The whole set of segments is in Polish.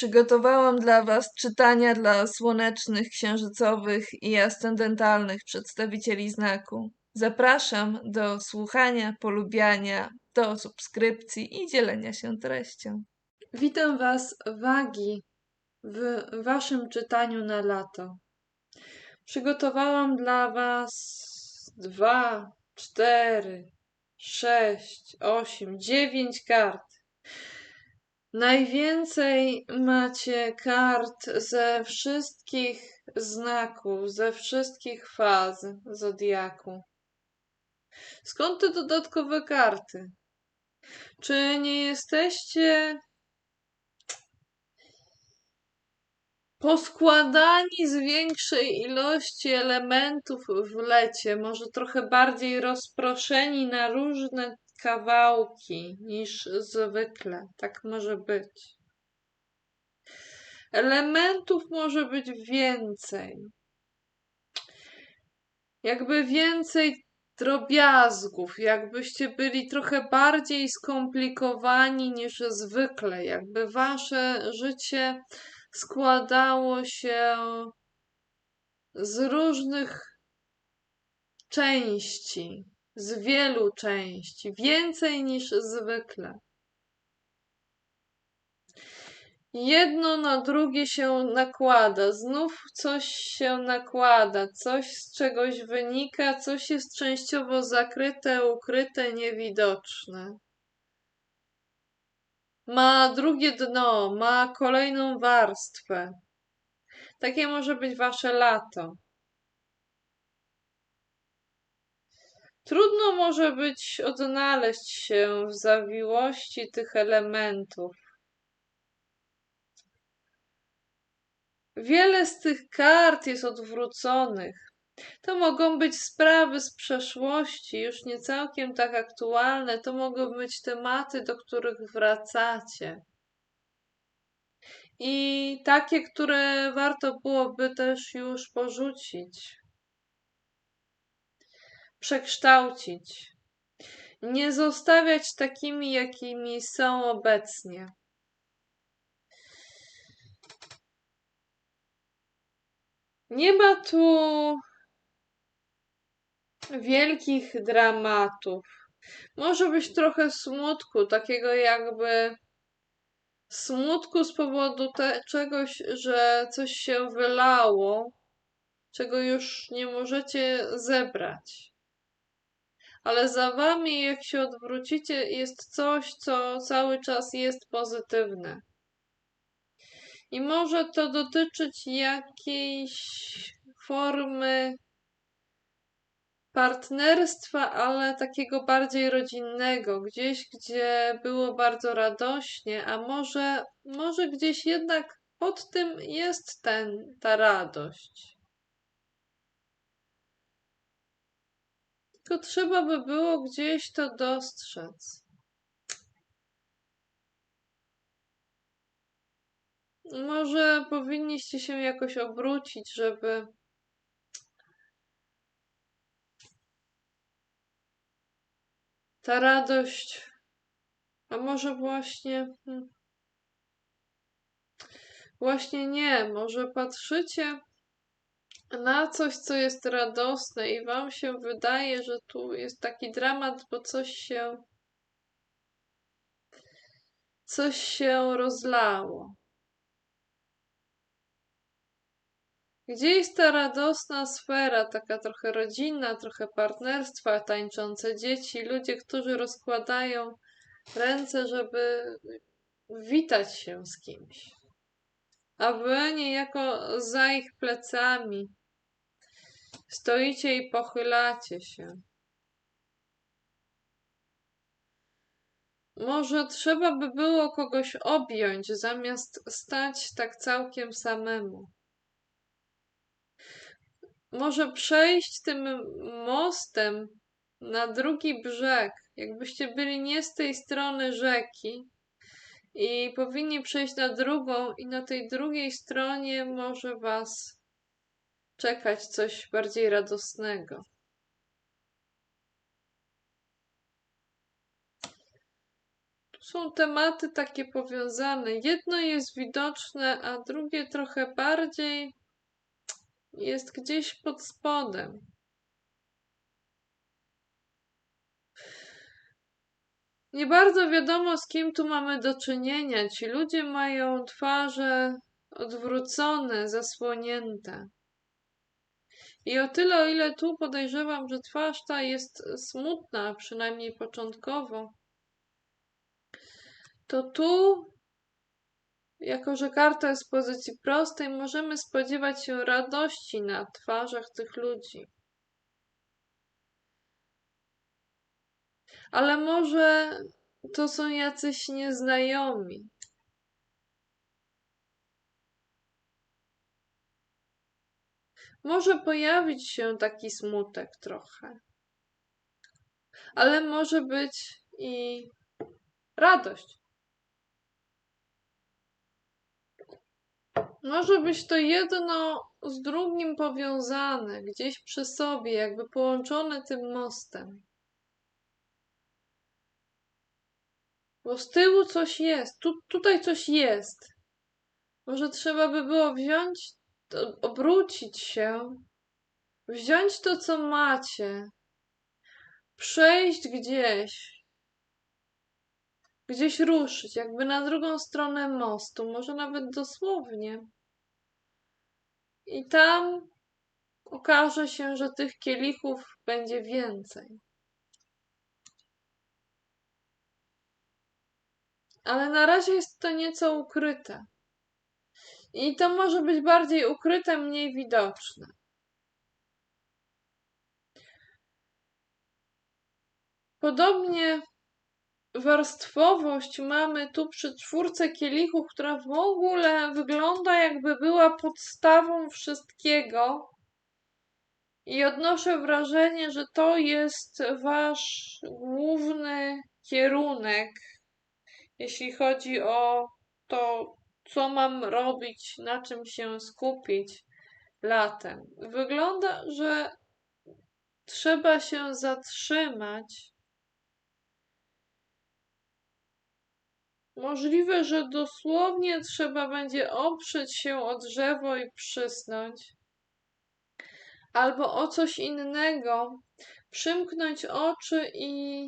Przygotowałam dla Was czytania dla słonecznych, księżycowych i ascendentalnych przedstawicieli znaku. Zapraszam do słuchania, polubiania, do subskrypcji i dzielenia się treścią. Witam Was, wagi, w Waszym czytaniu na lato. Przygotowałam dla Was dwa, cztery, sześć, osiem, dziewięć kart. Najwięcej macie kart ze wszystkich znaków, ze wszystkich faz zodiaku. Skąd te dodatkowe karty? Czy nie jesteście poskładani z większej ilości elementów w lecie, może trochę bardziej rozproszeni na różne kawałki niż zwykle. Tak może być. Elementów może być więcej. Jakby więcej drobiazgów, jakbyście byli trochę bardziej skomplikowani niż zwykle, jakby wasze życie składało się z różnych części, z wielu części, więcej niż zwykle. Jedno na drugie się nakłada, znów coś się nakłada, coś z czegoś wynika, coś jest częściowo zakryte, ukryte, niewidoczne. Ma drugie dno, ma kolejną warstwę. Takie może być wasze lato. Trudno może być odnaleźć się w zawiłości tych elementów. Wiele z tych kart jest odwróconych. To mogą być sprawy z przeszłości, już nie całkiem tak aktualne. To mogą być tematy, do których wracacie. I takie, które warto byłoby też już porzucić przekształcić, nie zostawiać takimi, jakimi są obecnie. Nie ma tu wielkich dramatów. Może być trochę smutku, takiego jakby smutku z powodu te, czegoś, że coś się wylało, czego już nie możecie zebrać ale za wami, jak się odwrócicie, jest coś, co cały czas jest pozytywne. I może to dotyczyć jakiejś formy partnerstwa, ale takiego bardziej rodzinnego, gdzieś, gdzie było bardzo radośnie, a może, może gdzieś jednak pod tym jest ten, ta radość. Tylko trzeba by było gdzieś to dostrzec. Może powinniście się jakoś obrócić, żeby ta radość, a może właśnie. Hmm, właśnie nie, może patrzycie na coś, co jest radosne i wam się wydaje, że tu jest taki dramat, bo coś się coś się rozlało. Gdzie jest ta radosna sfera, taka trochę rodzinna, trochę partnerstwa, tańczące dzieci, ludzie, którzy rozkładają ręce, żeby witać się z kimś. A wy niejako za ich plecami Stoicie i pochylacie się. Może trzeba by było kogoś objąć, zamiast stać tak całkiem samemu. Może przejść tym mostem na drugi brzeg, jakbyście byli nie z tej strony rzeki i powinni przejść na drugą, i na tej drugiej stronie może was czekać coś bardziej radosnego. są tematy takie powiązane. Jedno jest widoczne, a drugie trochę bardziej jest gdzieś pod spodem. Nie bardzo wiadomo, z kim tu mamy do czynienia. Ci ludzie mają twarze odwrócone, zasłonięte. I o tyle, o ile tu podejrzewam, że twarz ta jest smutna, przynajmniej początkowo, to tu, jako że karta jest w pozycji prostej, możemy spodziewać się radości na twarzach tych ludzi. Ale może to są jacyś nieznajomi. Może pojawić się taki smutek trochę, ale może być i radość. Może być to jedno z drugim powiązane, gdzieś przy sobie, jakby połączone tym mostem. Bo z tyłu coś jest, tu, tutaj coś jest. Może trzeba by było wziąć, obrócić się, wziąć to, co macie, przejść gdzieś, gdzieś ruszyć, jakby na drugą stronę mostu, może nawet dosłownie. I tam okaże się, że tych kielichów będzie więcej. Ale na razie jest to nieco ukryte. I to może być bardziej ukryte, mniej widoczne. Podobnie warstwowość mamy tu przy czwórce kielichów, która w ogóle wygląda jakby była podstawą wszystkiego. I odnoszę wrażenie, że to jest wasz główny kierunek, jeśli chodzi o to, co mam robić, na czym się skupić latem. Wygląda, że trzeba się zatrzymać. Możliwe, że dosłownie trzeba będzie oprzeć się o drzewo i przysnąć, albo o coś innego, przymknąć oczy i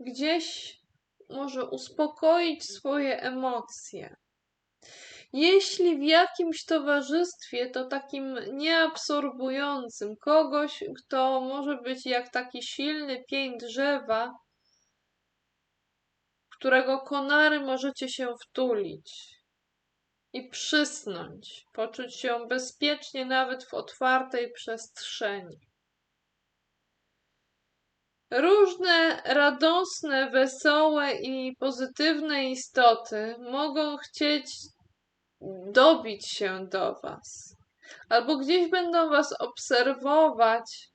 gdzieś może uspokoić swoje emocje. Jeśli w jakimś towarzystwie, to takim nieabsorbującym, kogoś, kto może być jak taki silny pień drzewa, którego konary możecie się wtulić i przysnąć, poczuć się bezpiecznie nawet w otwartej przestrzeni. Różne radosne, wesołe i pozytywne istoty mogą chcieć dobić się do Was, albo gdzieś będą Was obserwować,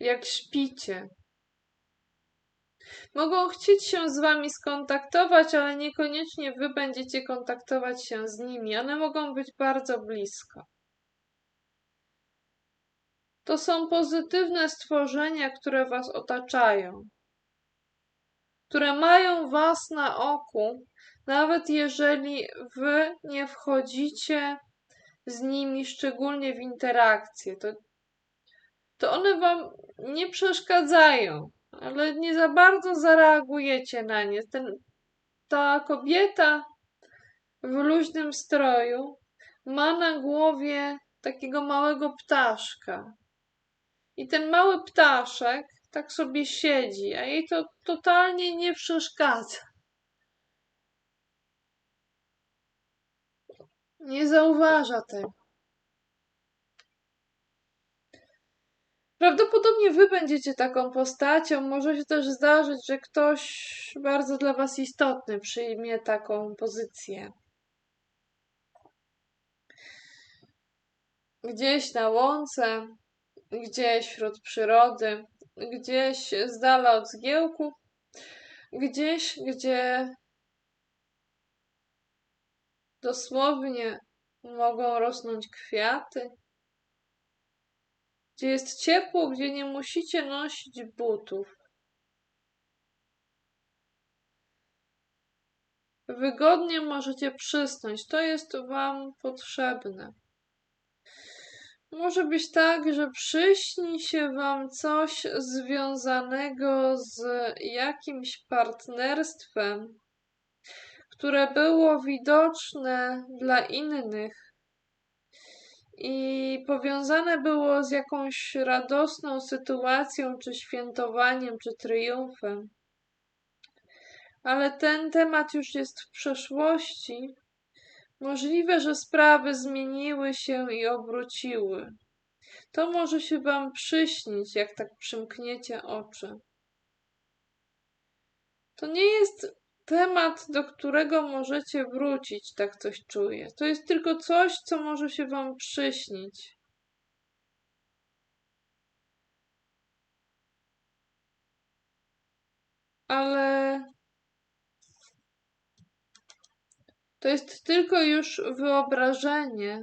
jak śpicie. Mogą chcieć się z Wami skontaktować, ale niekoniecznie Wy będziecie kontaktować się z nimi. One mogą być bardzo blisko. To są pozytywne stworzenia, które Was otaczają, które mają Was na oku, nawet jeżeli Wy nie wchodzicie z nimi szczególnie w interakcję. To, to one Wam nie przeszkadzają, ale nie za bardzo zareagujecie na nie. Ten, ta kobieta w luźnym stroju ma na głowie takiego małego ptaszka. I ten mały ptaszek tak sobie siedzi, a jej to totalnie nie przeszkadza. Nie zauważa tego. Prawdopodobnie wy będziecie taką postacią. Może się też zdarzyć, że ktoś bardzo dla was istotny przyjmie taką pozycję. Gdzieś na łące, gdzieś wśród przyrody, gdzieś z dala od zgiełku, gdzieś, gdzie dosłownie mogą rosnąć kwiaty, gdzie jest ciepło, gdzie nie musicie nosić butów. wygodnie możecie przysnąć. To jest Wam potrzebne. Może być tak, że przyśni się Wam coś związanego z jakimś partnerstwem, które było widoczne dla innych i powiązane było z jakąś radosną sytuacją, czy świętowaniem, czy triumfem. Ale ten temat już jest w przeszłości. Możliwe, że sprawy zmieniły się i obróciły. To może się Wam przyśnić, jak tak przymkniecie oczy. To nie jest temat, do którego możecie wrócić, tak coś czuję. To jest tylko coś, co może się Wam przyśnić. Ale to jest tylko już wyobrażenie.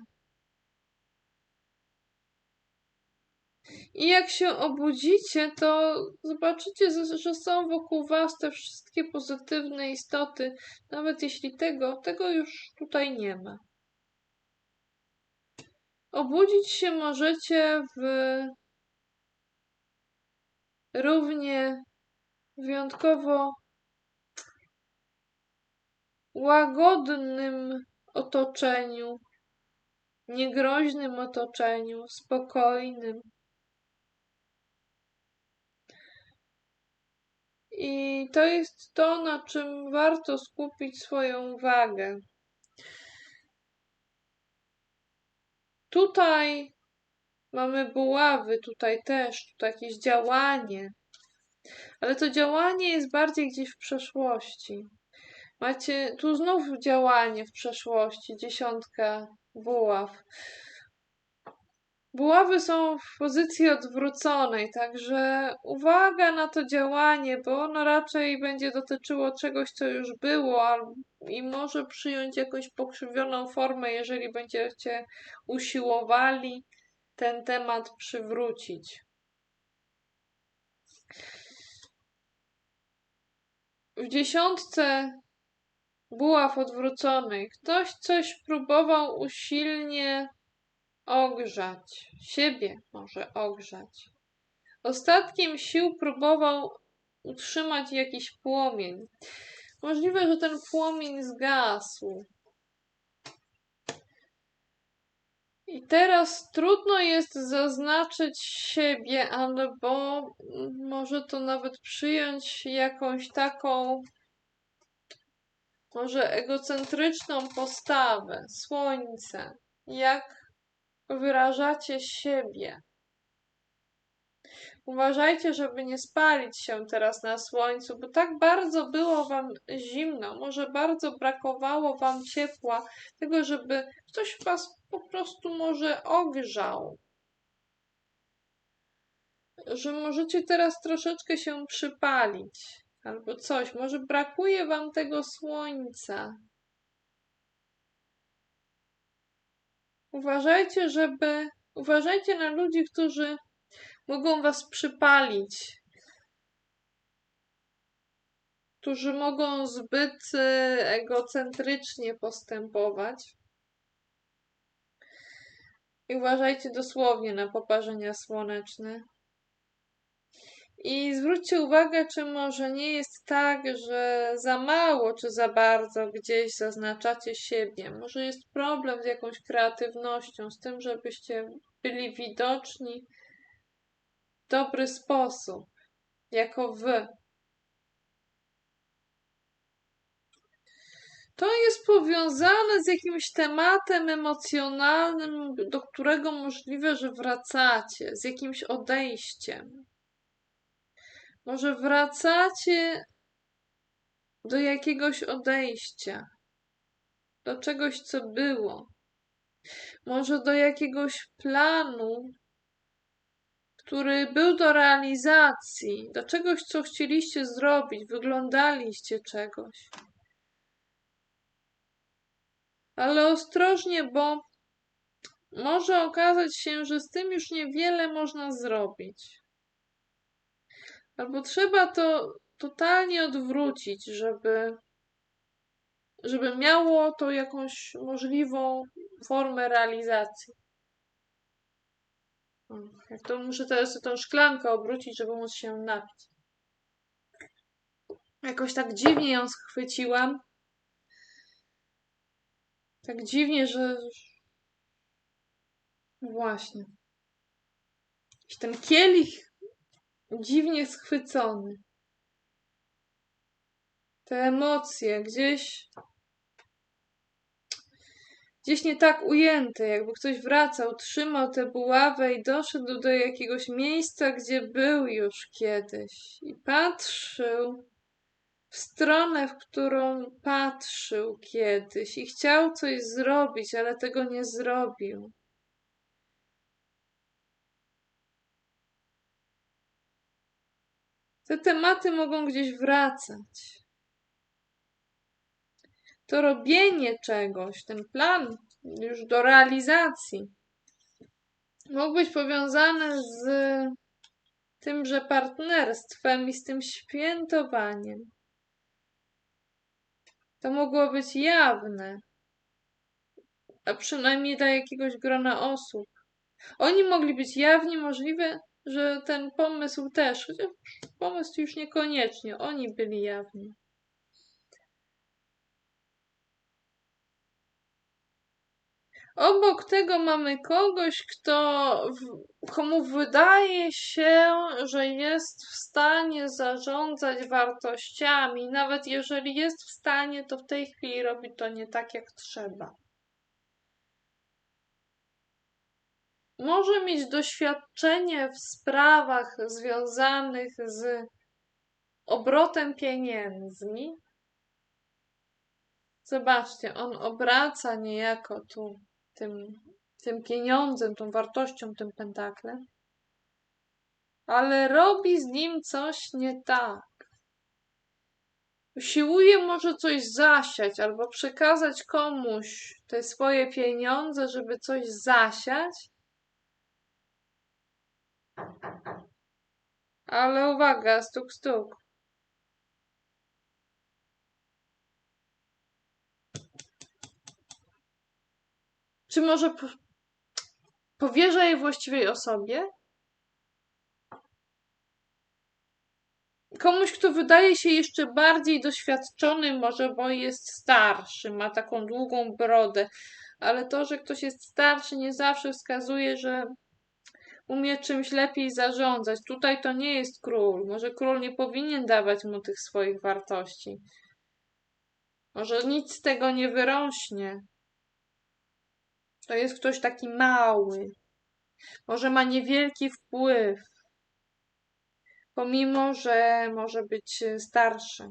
I jak się obudzicie, to zobaczycie, że są wokół Was te wszystkie pozytywne istoty, nawet jeśli tego, tego już tutaj nie ma. Obudzić się możecie w równie wyjątkowo łagodnym otoczeniu, niegroźnym otoczeniu, spokojnym. I to jest to, na czym warto skupić swoją uwagę. Tutaj mamy buławy, tutaj też, tutaj jakieś działanie, ale to działanie jest bardziej gdzieś w przeszłości. Macie tu znów działanie w przeszłości, dziesiątka buław. Buławy są w pozycji odwróconej, także uwaga na to działanie, bo ono raczej będzie dotyczyło czegoś, co już było i może przyjąć jakąś pokrzywioną formę, jeżeli będziecie usiłowali ten temat przywrócić. W dziesiątce buław odwróconej ktoś coś próbował usilnie ogrzać, siebie może ogrzać. Ostatkiem sił próbował utrzymać jakiś płomień. Możliwe, że ten płomień zgasł. I teraz trudno jest zaznaczyć siebie, albo może to nawet przyjąć jakąś taką, może egocentryczną postawę. Słońce. Jak wyrażacie siebie. Uważajcie, żeby nie spalić się teraz na słońcu, bo tak bardzo było wam zimno, może bardzo brakowało wam ciepła, tego, żeby ktoś was po prostu może ogrzał. Że możecie teraz troszeczkę się przypalić albo coś. Może brakuje wam tego słońca. Uważajcie, żeby. Uważajcie na ludzi, którzy mogą was przypalić. Którzy mogą zbyt e, egocentrycznie postępować. I uważajcie dosłownie na poparzenia słoneczne. I zwróćcie uwagę, czy może nie jest tak, że za mało czy za bardzo gdzieś zaznaczacie siebie. Może jest problem z jakąś kreatywnością, z tym, żebyście byli widoczni w dobry sposób, jako wy. To jest powiązane z jakimś tematem emocjonalnym, do którego możliwe, że wracacie, z jakimś odejściem. Może wracacie do jakiegoś odejścia, do czegoś, co było. Może do jakiegoś planu, który był do realizacji, do czegoś, co chcieliście zrobić, wyglądaliście czegoś. Ale ostrożnie, bo może okazać się, że z tym już niewiele można zrobić. Albo trzeba to totalnie odwrócić, żeby żeby miało to jakąś możliwą formę realizacji. Jak to muszę teraz tą szklankę obrócić, żeby móc się napić. Jakoś tak dziwnie ją schwyciłam. Tak dziwnie, że. No Właśnie. Jakiś ten kielich dziwnie schwycony. Te emocje gdzieś. Gdzieś nie tak ujęte, jakby ktoś wracał, trzymał tę buławę i doszedł do jakiegoś miejsca, gdzie był już kiedyś i patrzył w stronę, w którą patrzył kiedyś i chciał coś zrobić, ale tego nie zrobił. Te tematy mogą gdzieś wracać. To robienie czegoś, ten plan już do realizacji, mógł być powiązany z tymże partnerstwem i z tym świętowaniem. To mogło być jawne, a przynajmniej dla jakiegoś grona osób. Oni mogli być jawni, możliwe, że ten pomysł też, chociaż pomysł już niekoniecznie, oni byli jawni. Obok tego mamy kogoś, kto, komu wydaje się, że jest w stanie zarządzać wartościami. Nawet jeżeli jest w stanie, to w tej chwili robi to nie tak, jak trzeba. Może mieć doświadczenie w sprawach związanych z obrotem pieniędzmi. Zobaczcie, on obraca niejako tu tym, tym pieniądzem, tą wartością, tym pentaklem, ale robi z nim coś nie tak. Usiłuje może coś zasiać albo przekazać komuś te swoje pieniądze, żeby coś zasiać. Ale uwaga, stuk, stuk. Czy może po, powierza je właściwej osobie? Komuś, kto wydaje się jeszcze bardziej doświadczony, może bo jest starszy, ma taką długą brodę, ale to, że ktoś jest starszy, nie zawsze wskazuje, że umie czymś lepiej zarządzać. Tutaj to nie jest król. Może król nie powinien dawać mu tych swoich wartości. Może nic z tego nie wyrośnie. To jest ktoś taki mały. Może ma niewielki wpływ, pomimo że może być starszy.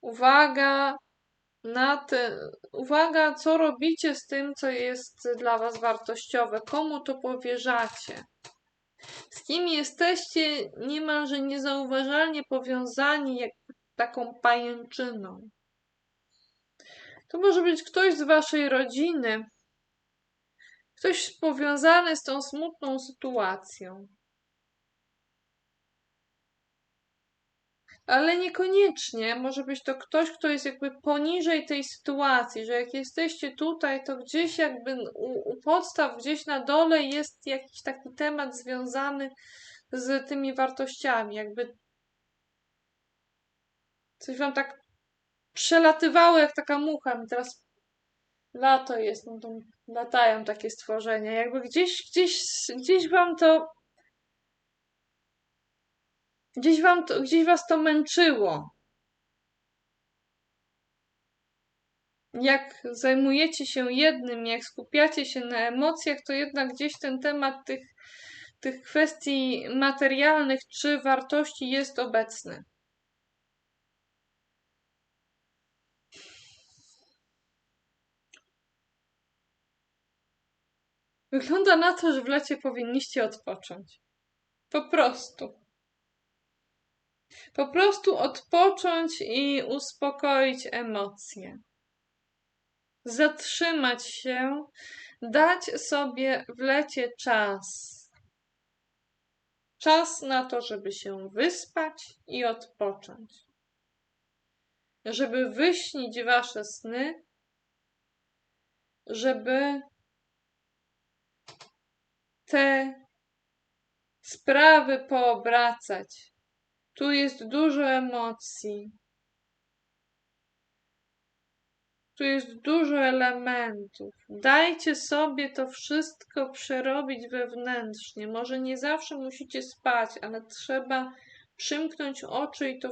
Uwaga na te, uwaga, co robicie z tym, co jest dla Was wartościowe, komu to powierzacie. Z kim jesteście niemalże niezauważalnie powiązani jak taką pajęczyną. To może być ktoś z waszej rodziny, ktoś powiązany z tą smutną sytuacją. Ale niekoniecznie może być to ktoś, kto jest jakby poniżej tej sytuacji, że jak jesteście tutaj, to gdzieś jakby u, u podstaw, gdzieś na dole jest jakiś taki temat związany z tymi wartościami, jakby coś wam tak przelatywało jak taka mucha. Mi teraz lato jest, no to latają takie stworzenia. Jakby gdzieś, gdzieś, gdzieś wam to. Gdzieś wam to, gdzieś was to męczyło. Jak zajmujecie się jednym, jak skupiacie się na emocjach, to jednak gdzieś ten temat tych, tych kwestii materialnych czy wartości jest obecny. Wygląda na to, że w lecie powinniście odpocząć. Po prostu. Po prostu odpocząć i uspokoić emocje. Zatrzymać się, dać sobie w lecie czas. Czas na to, żeby się wyspać i odpocząć. żeby wyśnić wasze sny, żeby te sprawy poobracać. Tu jest dużo emocji. Tu jest dużo elementów. Dajcie sobie to wszystko przerobić wewnętrznie. Może nie zawsze musicie spać, ale trzeba przymknąć oczy i to